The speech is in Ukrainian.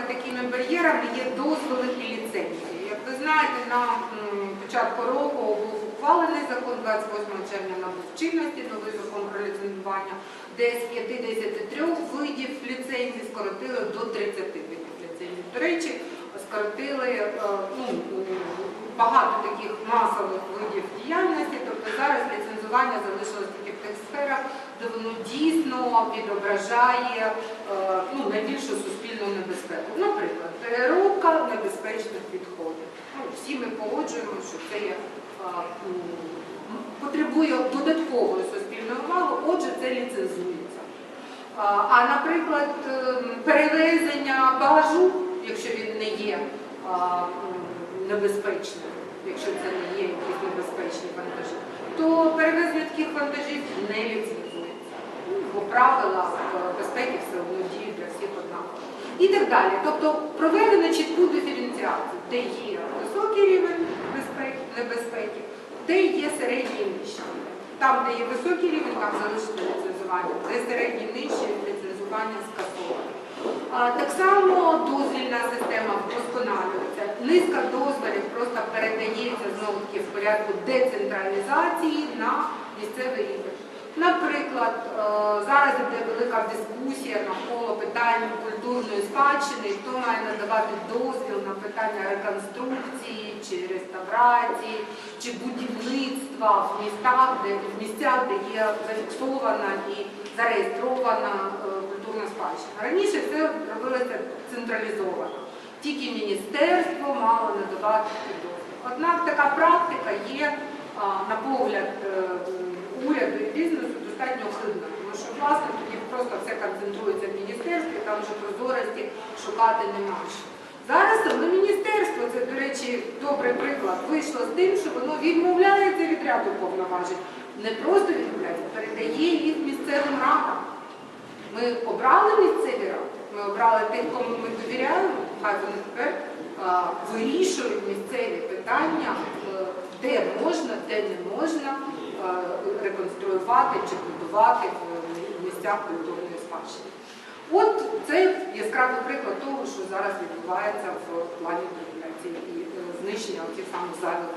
такими бар'єрами є дозволи і ліцензії. Як ви знаєте, на початку року був ухвалений закон 28 червня набув чинності, новий закон про ліцензування, де з 53 видів ліцензій скоротили до 30 видів ліцензій. До речі, скоротили е, ну, багато таких масових видів діяльності, тобто зараз ліцензування залишилось тільки в тих сферах, де воно дійсно відображає е, ну, найбільшу суспільну небезпеку. Наприклад, переробка небезпечних відходів. Ну, всі ми погоджуємо, що це є, е, м, потребує додаткової суспільної уваги, отже, це ліцензується. А, А, наприклад, ем, перевезення багажу, якщо він не є а, небезпечним, якщо це не є якісь небезпечні вантажі, то перевезення таких вантажів І так далі. Тобто проведено чітку диференціацію, де є високий рівень безпеки, небезпеки, де є середній нижчий. Там, де є високий рівень, там залишити ліцензування, де середній нижчий ліцензування скасоване. Так само дозвільна система вдосконалюється. Низка дозволів просто передається знову таки в порядку децентралізації на місцевий рівень. Наприклад, е, зараз йде велика дискусія навколо питань культурної спадщини, хто має надавати дозвіл на питання реконструкції чи реставрації, чи будівництва в містах, де в місцях, де є зафіксована і зареєстрована е, культурна спадщина. Раніше все робилося централізовано. Тільки міністерство мало надавати дозвіл. Однак така практика є, на погляд е, уряду і бізнесу, достатньо хибна, тому що власне тоді просто все концентрується в міністерстві, там вже прозорості шукати нема що. Зараз міністерство, це, до речі, добрий приклад, вийшло з тим, що воно відмовляється від ряду повноважень. Не просто відмовляється, передає їх місцевим радам. Ми обрали місцеві ради, ми обрали тих, кому ми довіряємо, хай вони тепер вирішують місцеві питання, е, де можна, де не можна е, реконструювати чи будувати в місцях культурної спадщини. От це яскравий приклад того, що зараз відбувається в плані і е, знищення тих самих зайвих